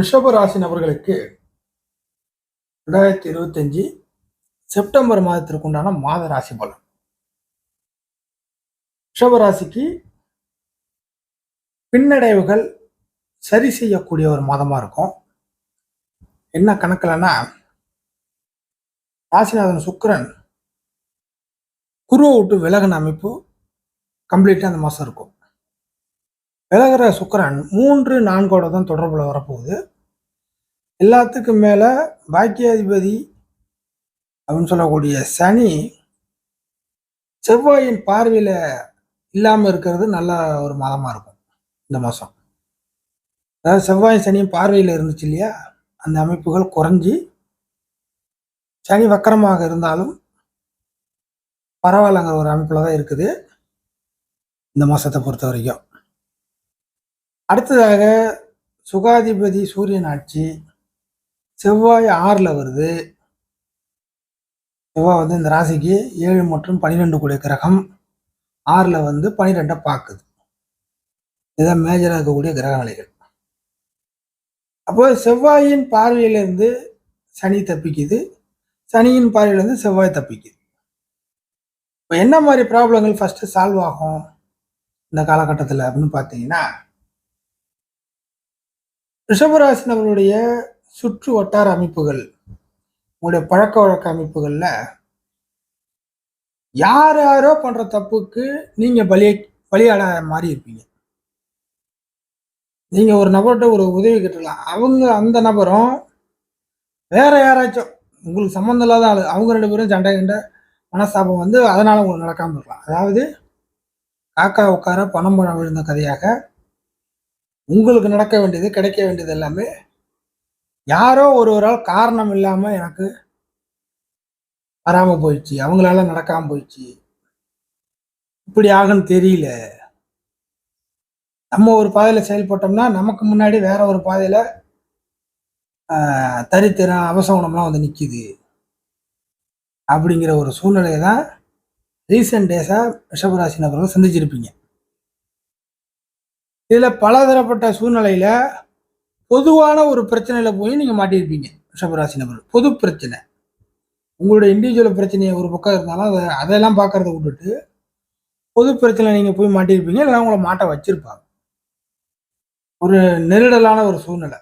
ரிஷபராசி நபர்களுக்கு ரெண்டாயிரத்தி இருபத்தஞ்சு செப்டம்பர் மாதத்திற்கு உண்டான மாத ராசி பலன். ரிஷபராசிக்கு பின்னடைவுகள் சரி செய்யக்கூடிய ஒரு மாதமா இருக்கும். என்ன கணக்கில்னா ராசிநாதன் சுக்கிரன் குருவை விட்டு விலகின அமைப்பு கம்ப்ளீட்டாக அந்த மாதம் இருக்கும். விலகிற சுக்கரன் மூன்று நான்கோட தான் தொடர்பில் வரப்போகுது. எல்லாத்துக்கும் மேலே பாக்கியாதிபதி அப்படின்னு சொல்லக்கூடிய சனி செவ்வாயின் பார்வையில் இல்லாமல் இருக்கிறது நல்ல ஒரு மாதமாக இருக்கும் இந்த மாதம் அதாவது செவ்வாய் சனியும் பார்வையில் இருந்துச்சு இல்லையா? அந்த அமைப்புகள் குறைஞ்சி சனி வக்கரமாக இருந்தாலும் பரவாயில்லங்கிற ஒரு அமைப்பில் தான் இருக்குது இந்த மாதத்தை பொறுத்த வரைக்கும். அடுத்ததாக சுகாதிபதி சூரியன் ஆட்சி செவ்வாய் ஆறில் வருது. செவ்வாய் வந்து இந்த ராசிக்கு ஏழு மற்றும் பன்னிரெண்டு கூடிய கிரகம். ஆறில் வந்து பன்னிரெண்டை பார்க்குது இதுதான் மேஜராக இருக்கக்கூடிய கிரக நிலைகள். அப்போ செவ்வாயின் பார்வையிலேருந்து சனி தப்பிக்குது. சனியின் பார்வையிலேருந்து செவ்வாய் தப்பிக்குது. இப்போ என்ன மாதிரி ப்ராப்ளங்கள் ஃபஸ்ட்டு சால்வ் ஆகும்? இந்த காலகட்டத்தில் அப்படின்னு பார்த்தீங்கன்னா ரிஷபராசி நபருடைய சுற்று வட்டார அமைப்புகள் உங்களுடைய பழக்க வழக்க அமைப்புகளில் யார் யாரோ பண்ற தப்புக்கு நீங்க பலியை பலியாட மாதிரி இருப்பீங்க. நீங்க ஒரு நபர்கிட்ட ஒரு உதவி கேட்டுக்கலாம். அவங்க அந்த நபரும் வேற யாராச்சும் உங்களுக்கு சம்மந்தம் இல்லாத ஆளு அவங்க ரெண்டு பேரும் சண்டை கண்ட மனஸ்தாபம் வந்து அதனால உங்களுக்கு நடக்காம இருக்கலாம். அதாவது காக்கா உட்கார பணம் பணம் விழுந்த கதையாக உங்களுக்கு நடக்க வேண்டியது கிடைக்க வேண்டியது எல்லாமே யாரோ ஒரு ஒரு ஆள் காரணம் இல்லாம எனக்கு வராம போயிடுச்சு. அவங்களால நடக்காம போயிடுச்சு. இப்படி ஆகுன்னு தெரியல. நம்ம ஒரு பாதையில செயல்பட்டோம்னா நமக்கு முன்னாடி வேற ஒரு பாதையில தரித்திரம் அவசகுணம்லாம் வந்து நிற்கிது அப்படிங்கிற ஒரு சூழ்நிலையை தான் ரீசெண்ட் டேஸாக ரிஷபராசி நபர்கள் சந்திச்சிருப்பீங்க. இதில் பலதரப்பட்ட சூழ்நிலையில் பொதுவான ஒரு பிரச்சனையில் போய் நீங்கள் மாட்டியிருப்பீங்க ரிஷபராசி நபர்கள். பொது பிரச்சனை. உங்களோட இண்டிவிஜுவல் பிரச்சனையை ஒரு பக்கம் இருந்தாலும் அதை அதெல்லாம் பார்க்கறத விட்டுட்டு பொது பிரச்சனை நீங்கள் போய் மாட்டியிருப்பீங்க இல்லை உங்களை மாட்ட வச்சிருப்பாங்க. ஒரு நெருடலான ஒரு சூழ்நிலை.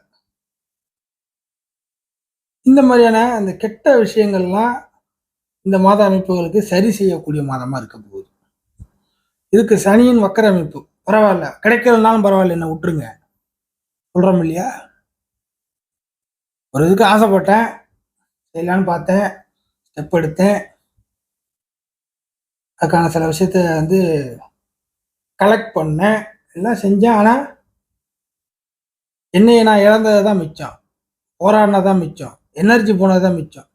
இந்த மாதிரியான அந்த கெட்ட விஷயங்கள்லாம் இந்த மாத அமைப்புகளுக்கு சரி செய்யக்கூடிய மாதமாக இருக்க போகுது. இதுக்கு சனியின் வக்கர அமைப்பு. பரவாயில்ல. கிடைக்கலனாலும் பரவாயில்ல. என்ன விட்டுருங்க. சொல்கிறோம் இல்லையா? ஒரு இதுக்கு ஆசைப்பட்டேன். செய்யலான்னு பார்த்தேன். ஸ்டெப் எடுத்தேன். அதுக்கான சில விஷயத்த வந்து கலெக்ட் பண்ணேன். எல்லாம் செஞ்சேன். ஆனால் என்னையை நான் இழந்தது தான் மிச்சம். போராடினது தான் மிச்சம். எனர்ஜி போனது தான் மிச்சம்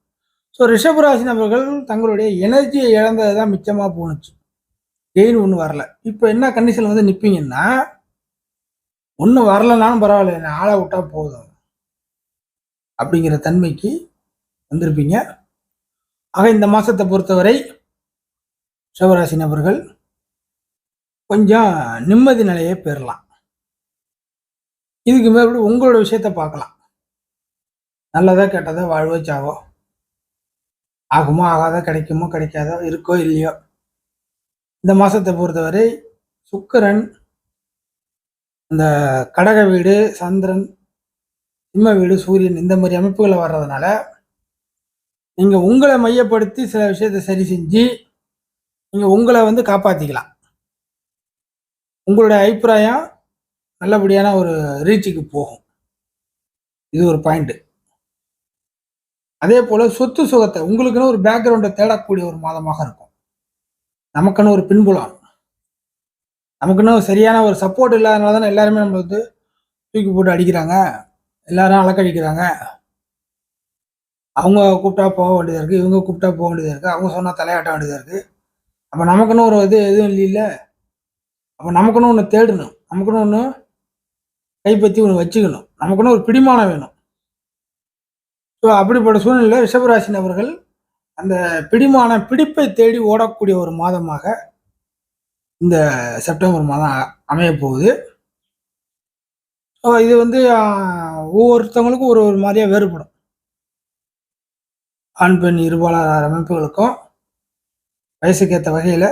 ஸோ ரிஷபராசி நபர்கள் தங்களுடைய எனர்ஜியை இழந்தது தான் மிச்சமாக போணுச்சு. கெயின் ஒன்றும் வரல. இப்போ என்ன கண்டிஷன் வந்து நிற்பீங்கன்னா ஒன்றும் வரலனாலும் பரவாயில்ல என்னை ஆளை விட்டா போதும். அப்படிங்கிற தன்மைக்கு வந்திருப்பீங்க. ஆக இந்த மாதத்தை பொறுத்தவரை சிவராசி நபர்கள் கொஞ்சம் நிம்மதி நிலையை பெறலாம். இதுக்கு மேற்படி உங்களோட விஷயத்த பார்க்கலாம். நல்லதா கெட்டதா வாழ்வோ சாவோ ஆகுமோ ஆகாதோ கிடைக்குமோ கிடைக்காதோ இருக்கோ இல்லையோ. இந்த மாதத்தை பொறுத்தவரை சுக்கரன் இந்த கடக வீடு சந்திரன் சிம்ம வீடு சூரியன் இந்த மாதிரி அமைப்புகளை வர்றதுனால நீங்கள் உங்களை மையப்படுத்தி சில விஷயத்தை சரி செஞ்சு நீங்கள் உங்களை வந்து காப்பாற்றிக்கலாம் உங்களுடைய அபிப்பிராயம் நல்லபடியான ஒரு ரீச்சுக்கு போகும். இது ஒரு பாயிண்ட்டு அதே போல் சொத்து சுகத்தை உங்களுக்குன்னு ஒரு பேக்ரவுண்டை தேடக்கூடிய ஒரு மாதமாக இருக்கும். நமக்குன்னு ஒரு பின்புலம். நமக்குன்னு சரியான ஒரு சப்போர்ட் இல்லாதனால தானே எல்லாருமே நம்ம வந்து தூக்கி போட்டு அடிக்கிறாங்க. எல்லாரும் அலக்கடிக்கிறாங்க. அவங்க கூப்பிட்டா போக வேண்டியதாக இருக்குது இவங்க கூப்பிட்டா போக வேண்டியதாக இருக்குது அவங்க சொன்னால் தலையாட்ட வேண்டியதாக இருக்குது அப்போ நமக்குன்னு ஒரு இது எதுவும் இல்லைல்ல. அப்போ நமக்குன்னு ஒன்று தேடணும். நமக்குன்னு ஒன்று கைப்பற்றி ஒன்று வச்சுக்கணும். நமக்குன்னு ஒரு பிடிமானம் வேணும். ஸோ அப்படிப்பட்ட சூழ்நிலையில் ரிஷபராசி நபர்கள் அந்த பிடிமான பிடிப்பை தேடி ஓடக்கூடிய ஒரு மாதமாக இந்த செப்டம்பர் மாதம் அமைய போகுது இது வந்து ஒவ்வொருத்தவங்களுக்கும் ஒரு ஒரு மாதிரியாக வேறுபடும். ஆண் பெண் இருபாளர் அமைப்புகளுக்கும் வயசுக்கேற்ற வகையில்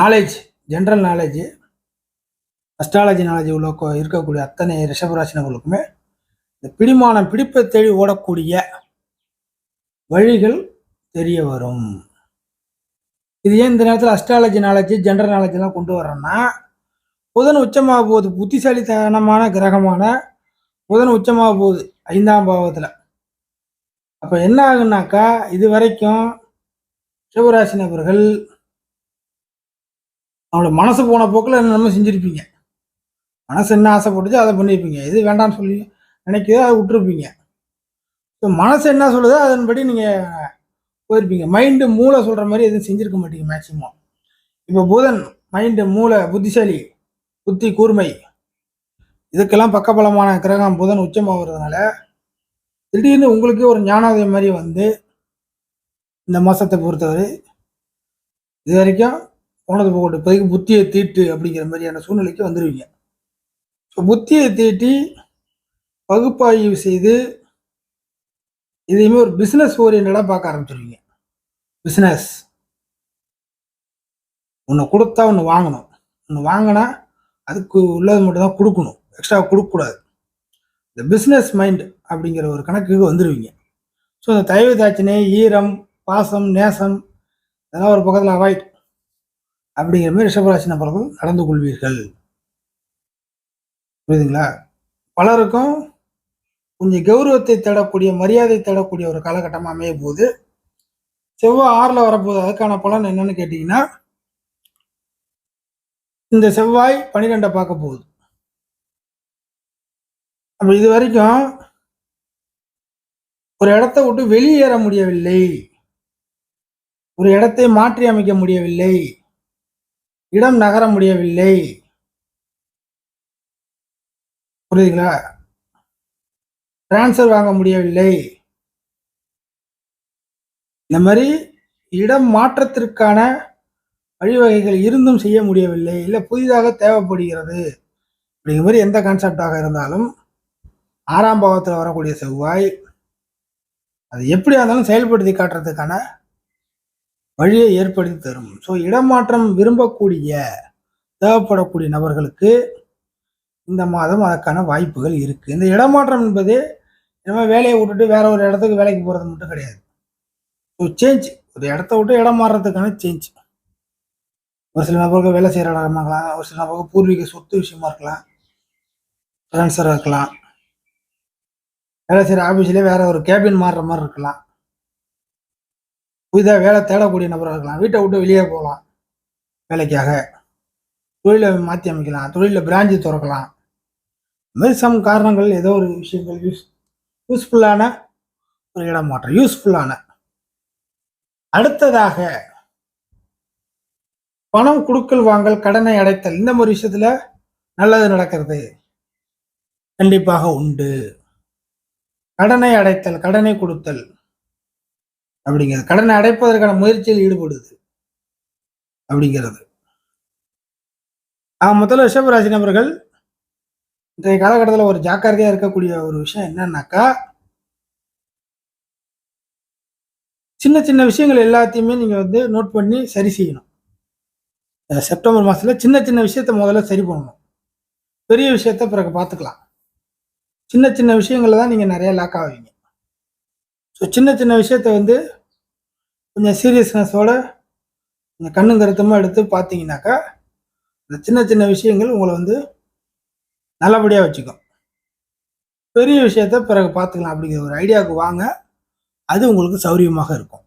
knowledge general knowledge astrology knowledge உள்ள இருக்கக்கூடிய அத்தனை ரிஷபராசினர்களுக்குமே இந்த பிடிமானம் பிடிப்பை தேடி ஓடக்கூடிய வழிகள் தெரிய வரும். இது ஏன் இந்த நேரத்தில் அஸ்ட்ராலஜி நாலேஜ் ஜென்ரல் நாலேஜ்லாம் கொண்டு வர்றேன்னா புதன் உச்சமாக போகுது புத்திசாலித்தனமான கிரகமான புதன் உச்சமாக போகுது ஐந்தாம் பாவத்தில். அப்போ என்ன ஆகுனாக்கா இது வரைக்கும் சிவராசி நபர்கள் அவங்களோட மனசு போன போக்கில் என்னென்னமோ செஞ்சுருப்பீங்க. மனசு என்ன ஆசைப்பட்டுச்சோ அதை பண்ணியிருப்பீங்க எது வேண்டாம்னு சொல்லி நினைக்கிறதோ அதை விட்டுருப்பீங்க. ஸோ மனசு என்ன சொல்லுதோ அதன்படி நீங்கள் போயிருப்பீங்க. மைண்டு மூளை சொல்கிற மாதிரி எதுவும் செஞ்சுருக்க மாட்டீங்க மேக்சிமம் இப்போ புதன் மைண்டு மூளை புத்திசாலி புத்தி கூர்மை. இதுக்கெல்லாம் பக்கபலமான கிரகம் புதன் உச்சமாகிறதுனால திடீர்னு உங்களுக்கே ஒரு ஞானோதயம் மாதிரி வந்து இந்த மாதத்தை பொறுத்தவரை இது வரைக்கும் போனது போகட்டு இப்போதைக்கு புத்தியை தீட்டு அப்படிங்கிற மாதிரியான சூழ்நிலைக்கு வந்துடுவீங்க ஸோ புத்தியை தீட்டி பகுப்பாய்வு செய்து இதையுமே ஒரு பிஸ்னஸ் ஓரியன்டாக பார்க்க ஆரம்பிச்சிருவீங்க. பிஸ்னஸ் ஒன்று கொடுத்தா ஒன்று வாங்கணும். ஒன்று வாங்கினா அதுக்கு உள்ளது மட்டும்தான் கொடுக்கணும். எக்ஸ்ட்ரா கொடுக்கக்கூடாது. இந்த பிஸ்னஸ் மைண்ட் அப்படிங்கிற ஒரு கணக்குக்கு வந்துடுவீங்க ஸோ இந்த தயவு தாட்சினை ஈரம் பாசம் நேசம் இதெல்லாம் ஒரு பக்கத்தில் அவாய்ட் அப்படிங்கிற மாதிரி ரிஷபராசி நபர்கள் நடந்து கொள்வீர்கள். புரியுதுங்களா? பலருக்கும் கொஞ்சம் கௌரவத்தை தேடக்கூடிய மரியாதை தேடக்கூடிய ஒரு காலகட்டமாக அமைய போகுது செவ்வாய் ஆறில் வரப்போகுது. அதுக்கான பலன் என்னன்னு கேட்டிங்கன்னா இந்த செவ்வாய் பன்னிரெண்டை பார்க்க போகுது. அப்போ இது வரைக்கும் ஒரு இடத்த விட்டு வெளியேற முடியவில்லை. ஒரு இடத்தை மாற்றி அமைக்க முடியவில்லை. இடம் நகர முடியவில்லை. புரியுதுங்களா? டிரான்ஸ்ஃபர் வாங்க முடியவில்லை. இந்த மாதிரி இடம் மாற்றத்திற்கான வழிவகைகள் இருந்தும் செய்ய முடியவில்லை இல்லை புதிதாக தேவைப்படுகிறது அப்படிங்கிற மாதிரி எந்த கான்செப்டாக இருந்தாலும் ஆறாம் பாவத்தில் வரக்கூடிய செவ்வாய் அது எப்படியா இருந்தாலும் செயல்படுத்தி காட்டுறதுக்கான வழியை ஏற்படுத்தி தரும். ஸோ இடமாற்றம் விரும்பக்கூடிய தேவைப்படக்கூடிய நபர்களுக்கு இந்த மாதம் அதற்கான வாய்ப்புகள் இருக்குது இந்த இடமாற்றம் என்பது நம்ம வேலையை விட்டுட்டு வேற ஒரு இடத்துக்கு வேலைக்கு போகிறது மட்டும் கிடையாது. ஸோ சேஞ்ச் ஒரு இடத்த விட்டு இடம் மாறுறதுக்கான சேஞ்ச் ஒரு சில நபர்கள் வேலை செய்கிற இடமா இருக்கலாம். ஒரு சில நபர்கள் பூர்வீக சொத்து விஷயமா இருக்கலாம். ட்ரான்ஸ்ஃபர் இருக்கலாம். வேலை செய்கிற ஆஃபீஸ்லேயே வேற ஒரு கேபின் மாறுற மாதிரி இருக்கலாம். புதிதாக வேலை தேடக்கூடிய நபராக இருக்கலாம். வீட்டை விட்டு வெளியே போகலாம். வேலைக்காக. தொழிலை மாற்றி அமைக்கலாம். தொழிலில் பிராஞ்சு திறக்கலாம். மாதிரி சம் காரணங்கள் ஏதோ ஒரு விஷயங்கள் யூஸ் யூஸ்ஃபுல்லான ஒரு இடம் மாற்றம். யூஸ்ஃபுல்லான அடுத்ததாக பணம் கொடுக்கல் வாங்கல் கடனை அடைத்தல் இந்த மாதிரி விஷயத்துல நல்லது நடக்கிறது. கண்டிப்பாக உண்டு. கடனை அடைத்தல் கடனை கொடுத்தல் அப்படிங்கிறது. கடனை அடைப்பதற்கான முயற்சியில் ஈடுபடுது அப்படிங்கிறது. ஆக முதல்ல ரிஷபராசி நபர்கள் இன்றைய காலகட்டத்தில் ஒரு ஜாக்கிரதையாக இருக்கக்கூடிய ஒரு விஷயம் என்னன்னாக்கா சின்ன சின்ன விஷயங்கள் எல்லாத்தையுமே நீங்கள் வந்து நோட் பண்ணி சரி செய்யணும். செப்டம்பர் மாதத்தில் சின்ன சின்ன விஷயத்த முதல்ல சரி பண்ணணும். பெரிய விஷயத்த பிறகு பார்த்துக்கலாம் சின்ன சின்ன விஷயங்கள்ல தான் நீங்கள் நிறையா லாக் ஆவீங்க. ஸோ சின்ன சின்ன விஷயத்த வந்து கொஞ்சம் சீரியஸ்னஸோட கொஞ்சம் கண்ணும் கருத்துமா எடுத்து பார்த்தீங்கன்னாக்கா இந்த சின்ன சின்ன விஷயங்கள் உங்களை வந்து நல்லபடியாக வச்சுக்கும். பெரிய விஷயத்த பிறகு பார்த்துக்கலாம் அப்படிங்கிற ஒரு ஐடியாவுக்கு வாங்க. அது உங்களுக்கு சௌரியமாக இருக்கும்.